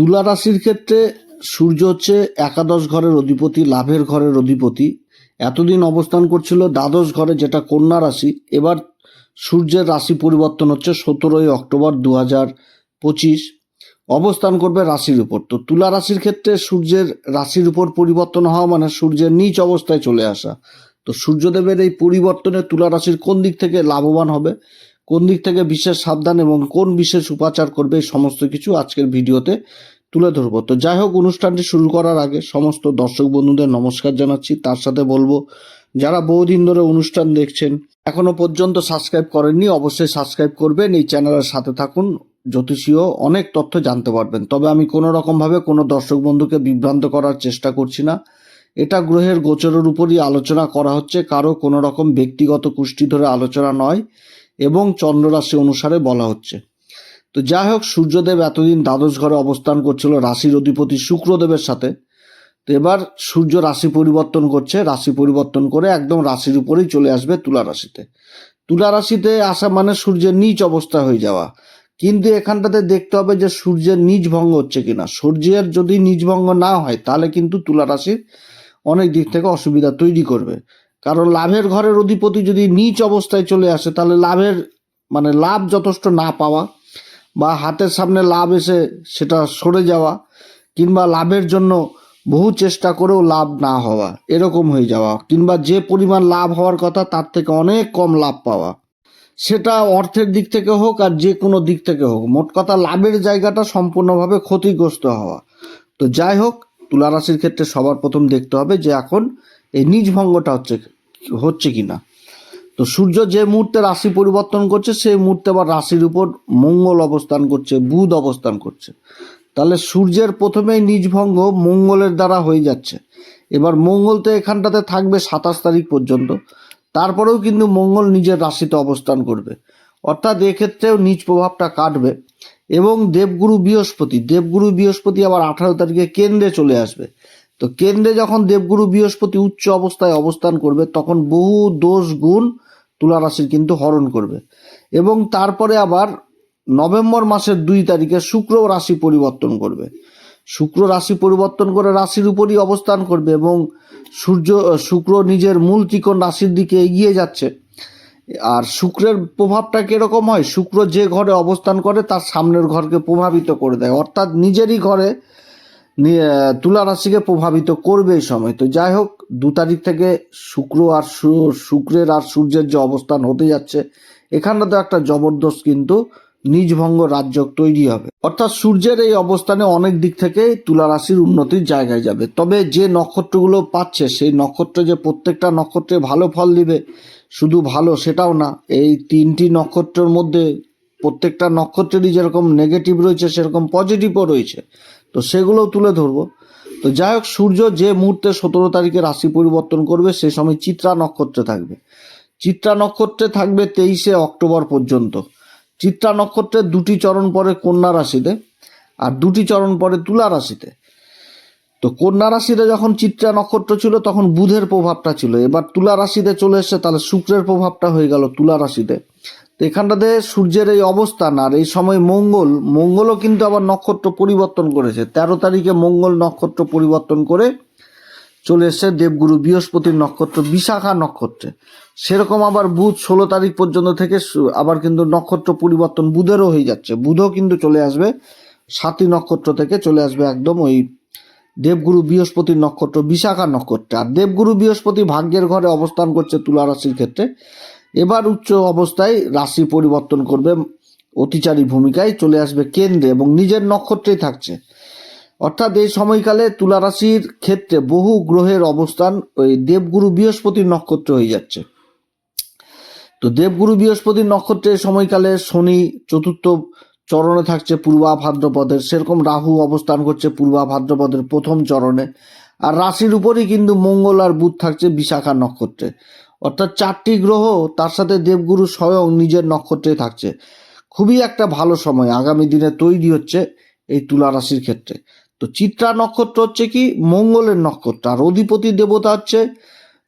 তুলা রাশির ক্ষেত্রে সূর্য হচ্ছে একাদশ ঘরের অধিপতি, লাভের ঘরের অধিপতি। এতদিন অবস্থান করছিল দ্বাদশ ঘরে, যেটা কন্যা রাশি। এবার সূর্যের রাশি পরিবর্তন হচ্ছে সতেরোই অক্টোবর দু হাজার পঁচিশ। অবস্থান করবে রাশির উপর। তো তুলা রাশির ক্ষেত্রে সূর্যের রাশির উপর পরিবর্তন হওয়া মানে সূর্যের নিচ অবস্থায় চলে আসা। তো সূর্যদেবের এই পরিবর্তনে তুলা রাশির কোন দিক থেকে লাভবান হবে? কোন দিক থেকে বিশেষ সাবধান এবং কোন বিশেষ উপাচার করবে এই সমস্ত কিছু আজকের ভিডিওতে তুলে ধরবো। তো যাই হোক, অনুষ্ঠানটি শুরু করার আগে সমস্ত দর্শক বন্ধুদের নমস্কার জানাচ্ছি। তার সাথে বলব, যারা বহুদিন ধরে অনুষ্ঠান দেখছেন, এখনও পর্যন্ত সাবস্ক্রাইব করেননি, অবশ্যই সাবস্ক্রাইব করবেন। এই চ্যানেলের সাথে থাকুন জ্যোতিষীয় অনেক তথ্য জানতে পারবেন। তবে আমি কোনো রকমভাবে কোনো দর্শক বন্ধুকে বিভ্রান্ত করার চেষ্টা করছি না। এটা গ্রহের গোচরের উপরই আলোচনা করা হচ্ছে, কারও কোনো রকম ব্যক্তিগত কুষ্টি ধরে আলোচনা নয়। এবং চন্দ্ররাশি অনুসারে বলা হচ্ছে। তো যাই হোক, সূর্যদেব এতদিন দ্বাদশ ঘরে অবস্থান করছিল রাশির অধিপতি শুক্রদেবের সাথে। তো এবার সূর্য রাশি পরিবর্তন করছে, রাশি পরিবর্তন করে একদম রাশির উপরেই চলে আসবে তুলা রাশিতে। তুলা রাশিতে আসা মানে সূর্যের নিচ অবস্থা হয়ে যাওয়া। কিন্তু এখানটাতে দেখতে হবে যে সূর্যের নিজ ভঙ্গ হচ্ছে কিনা। সূর্যের যদি নিজ ভঙ্গ না হয়, তাহলে কিন্তু তুলা রাশির অনেক দিক থেকে অসুবিধা তৈরি করবে। কারণ লাভের ঘরের অধিপতি যদি নিচ অবস্থায় চলে আসে, তাহলে লাভের মানে লাভ যথেষ্ট না পাওয়া বা হাতের সামনে লাভ এসে সেটা সরে যাওয়া কিংবা লাভের জন্য বহু চেষ্টা করেও লাভ না হওয়া, এরকম হয়ে যাওয়া কিংবা যে পরিমাণ লাভ হওয়ার কথা তার থেকে অনেক কম লাভ পাওয়া। সেটা অর্থের দিক থেকে হোক আর যে কোনো দিক থেকে হোক, মোট কথা লাভের জায়গাটা সম্পূর্ণভাবে ক্ষতিগ্রস্ত হওয়া। তো যাই হোক তুলা রাশির ক্ষেত্রে সবার প্রথম দেখতে হবে যে এখন এই নিজ ভঙ্গটা হচ্ছে হচ্ছে কি না তো সূর্য যে মুহূর্তে রাশি পরিবর্তন করছে, সেই মুহূর্তে আবার রাশির উপর মঙ্গল অবস্থান করছে, বুধ অবস্থান করছে। তাহলে সূর্যের প্রথমেই নিজ ভঙ্গ মঙ্গলের দ্বারা হয়ে যাচ্ছে। এবার মঙ্গল তো এখানটাতে থাকবে সাতাশ তারিখ পর্যন্ত। তারপরেও কিন্তু মঙ্গল নিজের রাশিতে অবস্থান করবে। অর্থাৎ এক্ষেত্রেও নিজ প্রভাবটা কাটবে এবং দেবগুরু বৃহস্পতি দেবগুরু বৃহস্পতি আবার আঠারো তারিখে কেন্দ্রে চলে আসবে। তো কেন্দ্রে যখন দেবগুরু বৃহস্পতি উচ্চ অবস্থায় অবস্থান করবে, তখন বহু দোষ গুণ তুলা রাশির কিন্তু হরণ করবে। এবং তারপরে আবার নভেম্বর মাসের দুই তারিখে শুক্র রাশি পরিবর্তন করবে। শুক্র রাশি পরিবর্তন করে রাশির উপরই অবস্থান করবে এবং সূর্য, শুক্র নিজের মূল ত্রিকোণ রাশির দিকে এগিয়ে যাচ্ছে। আর শুক্রের প্রভাবটা কীরকম হয়? শুক্র যে ঘরে অবস্থান করে, তার সামনের ঘরকে প্রভাবিত করে দেয়। অর্থাৎ নিজেরই ঘরে তুলা রাশিকে প্রভাবিত করবে এই সময়। তো যাই হোক, দু তারিখ থেকে শুক্র আর শুক্রের আর সূর্যের যে অবস্থান হতে যাচ্ছে এখানটাতে একটা জবরদস্ত কিন্তু নিজভঙ্গ রাজ্য তৈরি হবে। অর্থাৎ সূর্যের এই অবস্থানে অনেক দিক থেকে তুলা রাশির উন্নতির জায়গায় যাবে। তবে যে নক্ষত্রগুলো পাচ্ছে, সেই নক্ষত্র যে প্রত্যেকটা নক্ষত্রে ভালো ফল দিবে, শুধু ভালো সেটাও না, এই তিনটি নক্ষত্রের মধ্যে প্রত্যেকটা নক্ষত্রেরই যেরকম নেগেটিভ রয়েছে, সেরকম পজিটিভও রয়েছে। তো সেগুলোও তুলে ধরবো। তো যাই হোক, সূর্য যে মুহূর্তে সতেরো তারিখে রাশি পরিবর্তন করবে, সে সময় চিত্রা নক্ষত্রে থাকবে। চিত্রা নক্ষত্রে থাকবে তেইশে অক্টোবর পর্যন্ত। চিত্রা নক্ষত্রের দুটি চরণ পরে কন্যা রাশিতে আর দুটি চরণ পরে তুলা রাশিতে। তো কন্যা রাশিতে যখন চিত্রা নক্ষত্র ছিল, তখন বুধের প্রভাবটা ছিল। এবার তুলা রাশিতে চলে এসছে, তাহলে শুক্রের প্রভাবটা হয়ে গেল তুলা রাশিতে। তো এখানটাতে সূর্যের এই অবস্থান আর এই সময় মঙ্গল, মঙ্গলও কিন্তু আবার নক্ষত্র পরিবর্তন করেছে। তেরো তারিখে মঙ্গল নক্ষত্র পরিবর্তন করে চলে এসছে দেবগুরু বৃহস্পতির নক্ষত্র, বিশাখা নক্ষত্রে। সেরকম আবার বুধ ষোলো তারিখ পর্যন্ত থেকে আবার কিন্তু নক্ষত্র পরিবর্তন বুধেরও হয়ে যাচ্ছে। বুধও কিন্তু চলে আসবে, সাতই নক্ষত্র থেকে চলে আসবে একদম ওই দেবগুরু বৃহস্পতির নক্ষত্র, বিশাখা নক্ষত্রে। আর দেবগুরু বৃহস্পতি ভাগ্যের ঘরে অবস্থান করছে তুলা রাশির ক্ষেত্রে। এবার উচ্চ অবস্থায় রাশি পরিবর্তন করবে। অতিচারী ভূমিকায় চলে আসবে কেন্দ্রে এবং নিজের নক্ষত্রেই থাকছে। অর্থাৎ এই সময়কালে তুলা রাশির ক্ষেত্রে বহু গ্রহের অবস্থান ওই দেবগুরু বৃহস্পতির নক্ষত্র হয়ে যাচ্ছে। তো দেবগুরু বৃহস্পতির নক্ষত্রের সময়কালে শনি চতুর্থ চরণে থাকছে পূর্বা ভাদ্রপদের। সেরকম রাহু অবস্থান করছে পূর্বা ভাদ্রপদের প্রথম চরণে। আর রাশির উপরই কিন্তু মঙ্গল আর বুধ থাকছে বিশাখা নক্ষত্রে। অর্থাৎ চারটি গ্রহ তার সাথে দেবগুরু স্বয়ং নিজের নক্ষত্রে থাকছে। খুবই একটা ভালো সময়। আগামী দিনে তৈরি হচ্ছে এই তুলা রাশির ক্ষেত্রে। তো চিত্রা নক্ষত্র হচ্ছে কি? মঙ্গলের নক্ষত্র। আর অধিপতি দেবতা হচ্ছে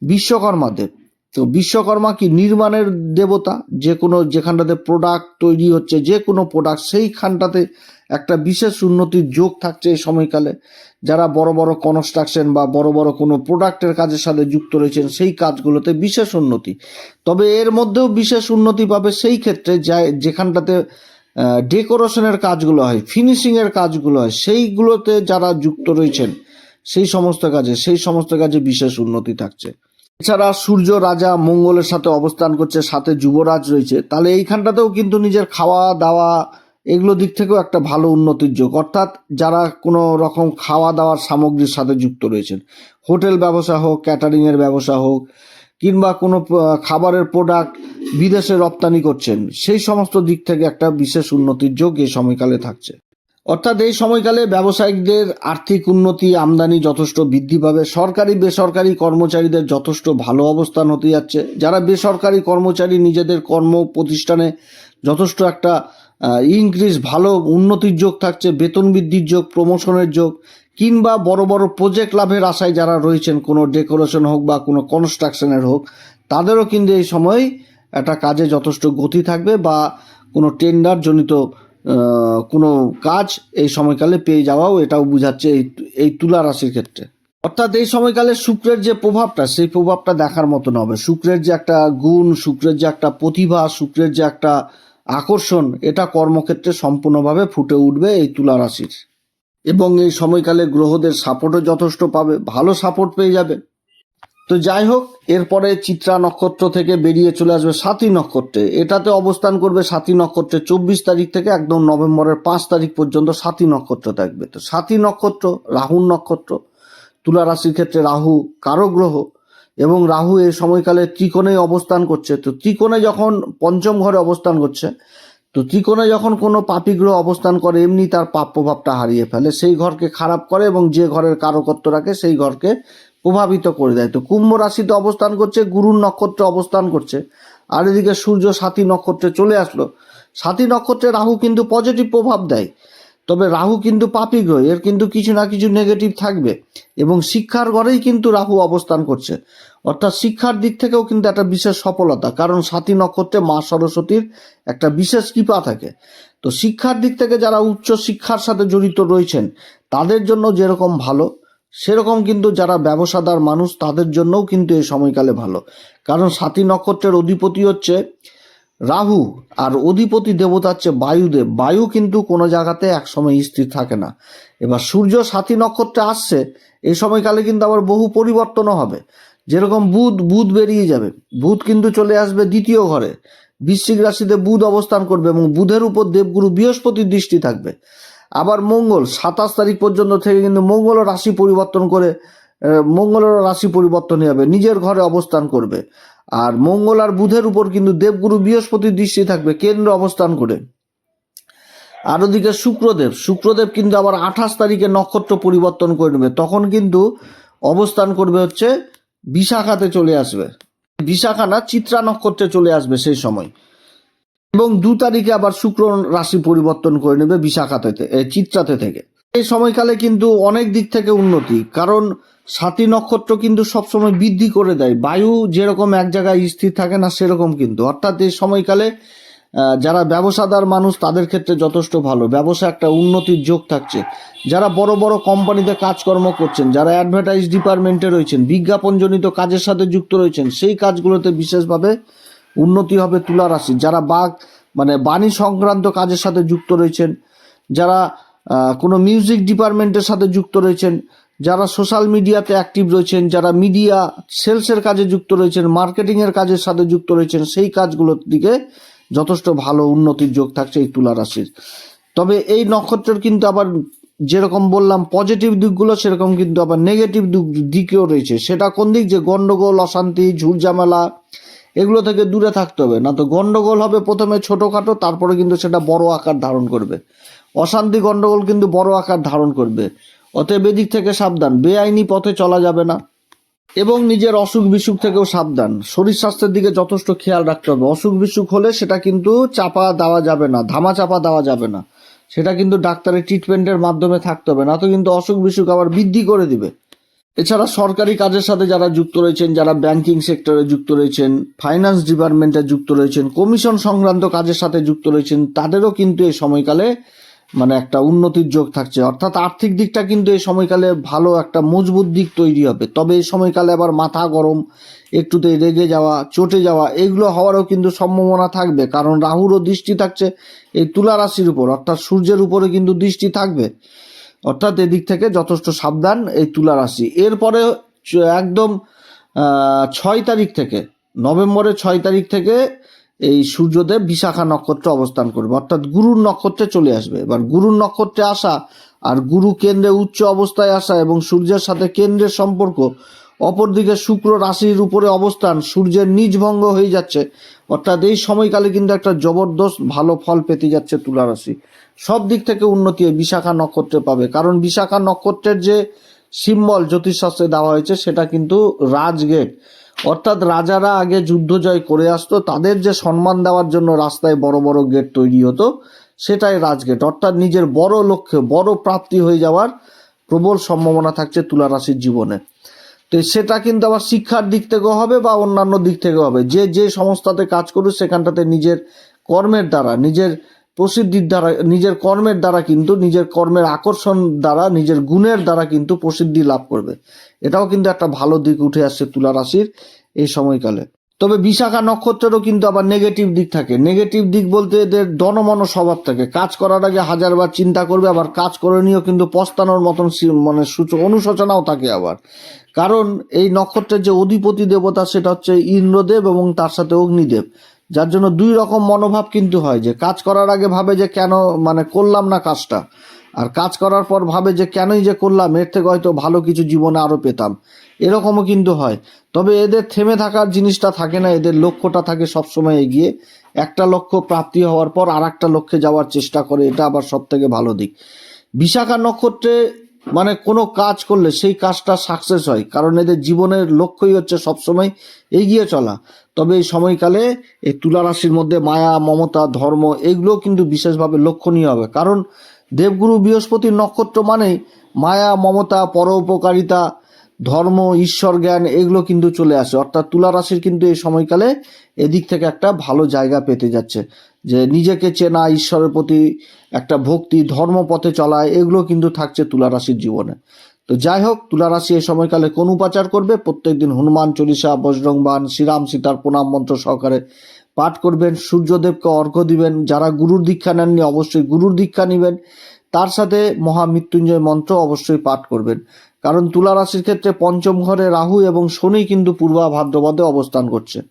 বিশ্বকর্মা দেব তো বিশ্বকর্মা কি? নির্মাণের দেবতা। যে কোনো যেখানটাতে প্রোডাক্ট তৈরি হচ্ছে, যে কোনো প্রোডাক্ট সেইখানটাতে একটা বিশেষ উন্নতির যোগ থাকছে এই সময়কালে। যারা বড় বড় কনস্ট্রাকশন বা বড় বড় কোনো প্রোডাক্টের কাজের সাথে যুক্ত রয়েছেন, সেই কাজগুলোতে বিশেষ উন্নতি। তবে এর মধ্যেও বিশেষ উন্নতি পাবে সেই ক্ষেত্রে যা যেখানটাতে ডেকোরেশনের কাজগুলো হয় ফিনিশিংয়ের কাজগুলো হয়, সেইগুলোতে যারা যুক্ত রয়েছেন, সেই সমস্ত কাজে, সেই সমস্ত কাজে বিশেষ উন্নতি থাকছে। এছাড়া সূর্য রাজা মঙ্গলের সাথে অবস্থান করছে, সাথে যুবরাজ রয়েছে, তাহলে এইখানটাতেও কিন্তু নিজের খাওয়া দাওয়া এগুলো দিক থেকেও একটা ভালো উন্নতির যোগ। অর্থাৎ যারা কোনো রকম খাওয়া দাওয়ার সামগ্রীর সাথে যুক্ত রয়েছেন, হোটেল ব্যবসা হোক, ক্যাটারিংয়ের ব্যবসা হোক, কিংবা কোনো খাবারের প্রোডাক্ট বিদেশে রপ্তানি করছেন, সেই সমস্ত দিক থেকে একটা বিশেষ উন্নতির যোগ এই সময়কালে থাকছে। অর্থাৎ এই সময়কালে ব্যবসায়িকদের আর্থিক উন্নতি আমদানি যথেষ্ট বৃদ্ধি পাবে, সরকারি, বেসরকারি কর্মচারীদের যথেষ্ট ভালো অবস্থান হতে যাচ্ছে। যারা বেসরকারি কর্মচারী, নিজেদের কর্ম প্রতিষ্ঠানে যথেষ্ট একটা ইনক্রিজ ভালো উন্নতির যোগ থাকছে, বেতন বৃদ্ধির যোগ প্রমোশনের যোগ, কিংবা বড় বড় প্রজেক্ট লাভের আশায় যারা রয়েছেন, কোনো ডেকোরেশন হোক বা কোনো কনস্ট্রাকশনের হোক, তাদেরও কিন্তু এই সময় একটা কাজে যথেষ্ট গতি থাকবে বা কোনো টেন্ডার জনিত কোনো কাজ এই সময়কালে পেয়ে যাওয়াও এটাও বোঝাচ্ছে এই এই তুলা রাশির ক্ষেত্রে। অর্থাৎ এই সময়কালে শুক্রের যে প্রভাবটা, সেই প্রভাবটা দেখার মতন হবে। শুক্রের যে একটা গুণ, শুক্রের যে একটা প্রতিভা, শুক্রের যে একটা আকর্ষণ, এটা কর্মক্ষেত্রে সম্পূর্ণভাবে ফুটে উঠবে এই তুলা রাশির। এবং এই সময়কালে গ্রহদের সাপোর্টও যথেষ্ট পাবে, ভালো সাপোর্ট পেয়ে যাবে। তো যাই হোক, এরপরে চিত্রা নক্ষত্র থেকে বেরিয়ে চলে আসবে সাতী নক্ষত্রে। এটাতে অবস্থান করবে সাতী নক্ষত্রে চব্বিশ তারিখ থেকে একদম নভেম্বরের পাঁচ তারিখ পর্যন্ত সাতী নক্ষত্র থাকবে। তো সাতী নক্ষত্র, রাহুর নক্ষত্র, তুলা রাশির ক্ষেত্রে রাহু, কারও গ্রহ এবং রাহু এই সময়কালে ত্রিকোণে অবস্থান করছে। তো ত্রিকোণে যখন পঞ্চম ঘরে অবস্থান করছে, তো ত্রিকোণে যখন কোনো পাপী গ্রহ অবস্থান করে, এমনি তার পাপ প্রভাবটা হারিয়ে ফেলে। সেই ঘরকে খারাপ করে এবং যে ঘরের কারকত্ব রাখে, সেই ঘরকে প্রভাবিত করে দেয়। তো কুম্ভ রাশিতে অবস্থান করছে, গুরুর নক্ষত্রে অবস্থান করছে। আর এদিকে সূর্য সাথী নক্ষত্রে চলে আসলো। সাথী নক্ষত্রে রাহু কিন্তু পজিটিভ প্রভাব দেয়। তবে রাহু কিন্তু পাপী গ্রহ, এর কিন্তু কিছু না কিছু নেগেটিভ থাকবে। এবং শিক্ষার ঘরেই কিন্তু রাহু অবস্থান করছে। অর্থাৎ শিক্ষার দিক থেকেও কিন্তু একটা বিশেষ সফলতা, কারণ সাথী নক্ষত্রে মা সরস্বতীর একটা বিশেষ কৃপা থাকে। তো শিক্ষার দিক থেকে যারা উচ্চ শিক্ষার সাথে জড়িত রয়েছেন, তাদের জন্য যেরকম ভালো, সেরকম কিন্তু যারা ব্যবসাদার মানুষ, তাদের জন্যও কিন্তু এই সময়কালে ভালো। কারণ সাথী নক্ষত্রের অধিপতি হচ্ছে রাহু আর অধিপতি দেবতা হচ্ছে বায়ুদেব। বায়ু কিন্তু কোনো জায়গাতে একসময় স্থির থাকে না। এবার সূর্য সাথী নক্ষত্রে আসছে এই সময়কালে কিন্তু আবার বহু পরিবর্তনও হবে। যেরকম বুধ বুধ বেরিয়ে যাবে। বুধ কিন্তু চলে আসবে দ্বিতীয় ঘরে। বৃশ্চিক রাশিতে বুধ অবস্থান করবে এবং বুধের উপর দেবগুরু বৃহস্পতির দৃষ্টি থাকবে। আবার মঙ্গল সাতাশ তারিখ পর্যন্ত থেকে কিন্তু মঙ্গলও রাশি পরিবর্তন করে আহ, মঙ্গলেরও রাশি পরিবর্তন যাবে। নিজের ঘরে অবস্থান করবে। আর মঙ্গল আর বুধের উপর কিন্তু দেবগুরু বৃহস্পতির দৃষ্টি থাকবে কেন্দ্র অবস্থান করে। আর ওদিকে শুক্রদেব শুক্রদেব কিন্তু আবার আঠাশ তারিখে নক্ষত্র পরিবর্তন করে নেবে। তখন কিন্তু অবস্থান করবে হচ্ছে বিশাখাতে চলে আসবে। বিশাখা না, চিত্রা নক্ষত্রে চলে আসবে সেই সময়। এবং দু তারিখে আবার শুক্র রাশি পরিবর্তন করে নেবে বিশাখাতে চিত্রাতে থেকে। এই সময়কালে কিন্তু অনেক দিক থেকে উন্নতি, কারণ সাতী নক্ষত্র কিন্তু সবসময় বৃদ্ধি করে দেয়। বায়ু যেরকম এক জায়গায় স্থির থাকে না, সেরকম কিন্তু। অর্থাৎ এই সময়কালে যারা ব্যবসাদার মানুষ, তাদের ক্ষেত্রে যথেষ্ট ভালো। ব্যবসা একটা উন্নতির যোগ থাকছে। যারা বড় বড় কোম্পানিতে কাজকর্ম করছেন, যারা অ্যাডভার্টাইজ ডিপার্টমেন্টে রয়েছেন, বিজ্ঞাপনজনিত কাজের সাথে যুক্ত রয়েছেন, সেই কাজগুলোতে বিশেষভাবে উন্নতি হবে তুলা রাশি যারা বাঘ মানে বাণী সংক্রান্ত কাজের সাথে যুক্ত রয়েছেন, যারা কোনো মিউজিক ডিপার্টমেন্টের সাথে যুক্ত রয়েছেন, যারা সোশ্যাল মিডিয়াতে অ্যাক্টিভ রয়েছেন, যারা মিডিয়া সেলসের কাজে যুক্ত রয়েছেন মার্কেটিংয়ের কাজের সাথে যুক্ত রয়েছেন, সেই কাজগুলোর দিকে যথেষ্ট ভালো উন্নতির যোগ থাকছে এই তুলা রাশির। তবে এই নক্ষত্রের কিন্তু আবার যেরকম বললাম পজিটিভ দিকগুলো সেরকম কিন্তু আবার নেগেটিভ দিক, দিকেও রয়েছে। সেটা কোন দিক? যে গন্ডগোল, অশান্তি ঝুটঝামেলা এগুলো থেকে দূরে থাকতে হবে। না তো গন্ডগোল হবে প্রথমে ছোটোখাটো, তারপরে কিন্তু সেটা বড় আকার ধারণ করবে। অশান্তি গন্ডগোল কিন্তু বড় আকার ধারণ করবে। অতএব এদিক থেকে সাবধান, বেআইনি পথে চলা যাবে না। এবং নিজের অসুখ বিসুখ থেকেও সাবধান। শরীর স্বাস্থ্যের দিকে যথেষ্ট খেয়াল রাখতে হবে। অসুখ বিসুখ হলে সেটা কিন্তু চাপা দেওয়া যাবে না ধামা চাপা দেওয়া যাবে না। সেটা কিন্তু ডাক্তারের ট্রিটমেন্টের মাধ্যমে থাকতে হবে, না তো কিন্তু অসুখ বিসুখ আবার বৃদ্ধি করে দিবে। এছাড়া সরকারি কাজের সাথে যারা যুক্ত রয়েছেন, যারা ব্যাংকিং সেক্টরে যুক্ত রয়েছেন ফাইন্যান্স ডিপার্টমেন্টে যুক্ত রয়েছেন কমিশন সংক্রান্ত কাজের সাথে যুক্ত রয়েছেন, তাদেরও কিন্তু এই সময়কালে মানে একটা উন্নতির যোগ থাকছে। অর্থাৎ আর্থিক দিকটা কিন্তু এই সময়কালে ভালো একটা মজবুত দিক তৈরি হবে। তবে এই সময়কালে আবার মাথা গরম, একটুতে রেগে যাওয়া, চটে যাওয়া, এগুলো হওয়ারও কিন্তু সম্ভাবনা থাকবে। কারণ রাহুরও দৃষ্টি থাকছে এই তুলা রাশির উপর, অর্থাৎ সূর্যের উপরে কিন্তু দৃষ্টি থাকবে। অর্থাৎ এদিক থেকে যথেষ্ট সাবধান এই তুলা রাশি। এরপরে একদম ছয় তারিখ থেকে, নভেম্বরের ছয় তারিখ থেকে এই সূর্যদেব বিশাখা নক্ষত্রে অবস্থান করবে। অর্থাৎ গুরুর নক্ষত্রে চলে আসবে। এবার গুরুর নক্ষত্রে আসা আর গুরু কেন্দ্রে উচ্চ অবস্থায় আসা এবং সূর্যের সাথে কেন্দ্রের সম্পর্ক, অপরদিকে শুক্র রাশির উপরে অবস্থান, সূর্যের নিজ ভঙ্গ হয়ে যাচ্ছে। অর্থাৎ এই সময়কালে কিন্তু একটা জবরদস্ত ভালো ফল পেতে যাচ্ছে তুলা রাশি। সব দিক থেকে উন্নতি বিশাখা নক্ষত্রে পাবে। কারণ বিশাখা নক্ষত্রের যে সিম্বল জ্যোতিষশাস্ত্রে দেওয়া হয়েছে, সেটা কিন্তু রাজগেট। অর্থাৎ রাজারা আগে যুদ্ধ জয় করে আসতো, তাদের যে সম্মান দেওয়ার জন্য রাস্তায় বড় বড় গেট তৈরি হতো, সেটাই রাজগেট। অর্থাৎ নিজের বড় লক্ষ্যে, বড় প্রাপ্তি হয়ে যাওয়ার প্রবল সম্ভাবনা থাকছে তুলা রাশির জীবনে। তো সেটা কিন্তু আবার শিক্ষার দিক থেকেও হবে বা অন্যান্য দিক থেকেও হবে। যে যে সংস্থাতে কাজ করুক, সেখানটাতে নিজের কর্মের দ্বারা, নিজের প্রসিদ্ধির দ্বারা, নিজের কর্মের দ্বারা কিন্তু, নিজের কর্মের আকর্ষণ দ্বারা, নিজের গুণের দ্বারা কিন্তু প্রসিদ্ধি লাভ করবে। এটাও কিন্তু একটা ভালো দিক উঠে আসছে তুলা রাশির এই সময়কালে। তবে বিশাখা নক্ষত্রেরও কিন্তু আবার নেগেটিভ দিক থাকে। নেগেটিভ দিক বলতে এদের দনমন স্বভাব থাকে। কাজ করার আগে হাজারবার চিন্তা করবে, আবার কাজ করে নিয়েও কিন্তু পস্তানোর মতন মানে সূচ- অনুশোচনাও থাকে আবার। কারণ এই নক্ষত্রের যে অধিপতি দেবতা, সেটা হচ্ছে ইন্দ্রদেব এবং তার সাথে অগ্নিদেব। যার জন্য দুই রকম মনোভাব কিন্তু হয়, যে কাজ করার আগে ভাবে যে কেন মানে করলাম না কাজটা, আর কাজ করার পর ভাবে যে কেনই যে করলাম, এর থেকে হয়তো ভালো কিছু জীবনে আরও পেতাম। এরকমও কিন্তু হয়। তবে এদের থেমে থাকার জিনিসটা থাকে না, এদের লক্ষ্যটা থাকে সবসময় এগিয়ে। একটা লক্ষ্য প্রাপ্তি হওয়ার পর আর একটা লক্ষ্যে যাওয়ার চেষ্টা করে, এটা আবার সব থেকে ভালো দিক। বিশাখা নক্ষত্রে মানে কোনো কাজ করলে সেই কাজটা সাকসেস হয়। কারণ এদের জীবনের লক্ষ্যই হচ্ছে সবসময় এগিয়ে চলা। তবে এই সময়কালে এই তুলা রাশির মধ্যে মায়া, মমতা, ধর্ম এগুলো কিন্তু বিশেষভাবে লক্ষণীয় হবে। কারণ দেবগুরু বৃহস্পতির নক্ষত্র মানেই মায়া, মমতা, পরোপকারিতা, ধর্ম, ঈশ্বর জ্ঞান এগুলো কিন্তু চলে আসে। অর্থাৎ তুলা রাশির কিন্তু এই সময়কালে এদিক থেকে একটা ভালো জায়গা পেতে যাচ্ছে। যে নিজেকে চেনা, ঈশ্বরের প্রতি একটা ভক্তি ধর্ম পথে চলা, এগুলো কিন্তু থাকছে তুলা রাশির জীবনে। তো যাই হোক তুলা রাশি এই সময়কালে কোন উপাচার করবে? প্রত্যেকদিন হনুমান চল্লিশা বজরংবান শ্রীরাম সীতার প্রণাম মন্ত্র সহকারে পাঠ করবেন, সূর্যদেবকে অর্ঘ্য দিবেন। যারা গুরুর দীক্ষা নেননি, অবশ্যই গুরুর দীক্ষা নেবেন। তার সাথে মহামৃত্যুঞ্জয় মন্ত্র অবশ্যই পাঠ করবেন। কারণ তুলা রাশির ক্ষেত্রে পঞ্চম ঘরে রাহু এবং শনি কিন্তু পূর্বা ভাদ্রপদে অবস্থান করছে।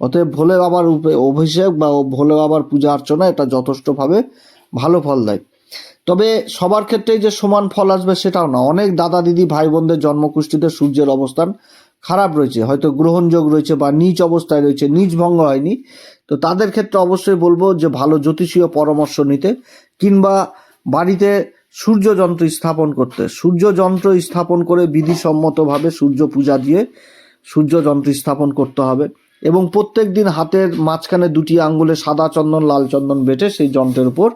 অতএব ভোলে বাবার অভিষেক বা ভোলে বাবার পূজা অর্চনা এটা যথেষ্টভাবে ভালো ফল দেয়। তবে সবার ক্ষেত্রেই যে সমান ফল আসবে সেটাও না। অনেক দাদা দিদি ভাই বোনদের জন্মকুষ্ঠিতে সূর্যের অবস্থান খারাপ রয়েছে। হয়তো গ্রহণযোগ রয়েছে বা নিচ অবস্থায় রয়েছে, নিচ ভঙ্গ হয়নি। তো তাদের ক্ষেত্রে অবশ্যই বলব যে ভালো জ্যোতিষীয় পরামর্শ নিতে কিংবা বাড়িতে সূর্য যন্ত্র স্থাপন করতে। সূর্য যন্ত্র স্থাপন করে বিধিসম্মতভাবে সূর্য পূজা দিয়ে সূর্য যন্ত্র স্থাপন করতে হবে। এবং প্রত্যেক দিন হাতের মাঝখানে দুটি আঙ্গুলে সাদা চন্দন, লাল চন্দন বেটে সেই যন্ত্রের উপর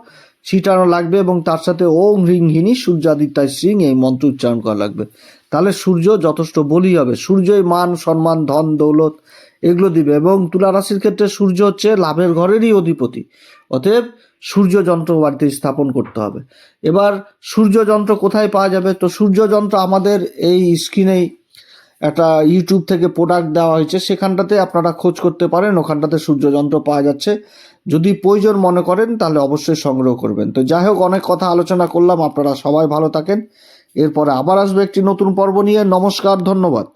ছিটানো লাগবে এবং তার সাথে ওং হ্রিং হিনি সূর্যাদিত্যায় সিং এই মন্ত্র উচ্চারণ করা লাগবে। তাহলে সূর্য যথেষ্ট বলি হবে। সূর্যই মান, সম্মান, ধন, দৌলত এগুলো দিবে এবং তুলা রাশির ক্ষেত্রে সূর্য হচ্ছে লাভের ঘরেরই অধিপতি। অতএব সূর্য যন্ত্র বাড়িতে স্থাপন করতে হবে। এবার সূর্য যন্ত্র কোথায় পাওয়া যাবে? তো সূর্য যন্ত্র আমাদের এই স্ক্রিনেই একটা ইউটিউব থেকে প্রোডাক্ট দেওয়া হয়েছে, সেখানটাতে আপনারা খোঁজ করতে পারেন, ওখানটাতে সূর্যযন্ত্র পাওয়া যাচ্ছে। যদি প্রয়োজন মনে করেন, তাহলে অবশ্যই সংগ্রহ করবেন। তো যাই হোক, অনেক কথা আলোচনা করলাম, আপনারা সবাই ভালো থাকেন। এরপরে আবার আসবে একটি নতুন পর্ব নিয়ে। নমস্কার, ধন্যবাদ।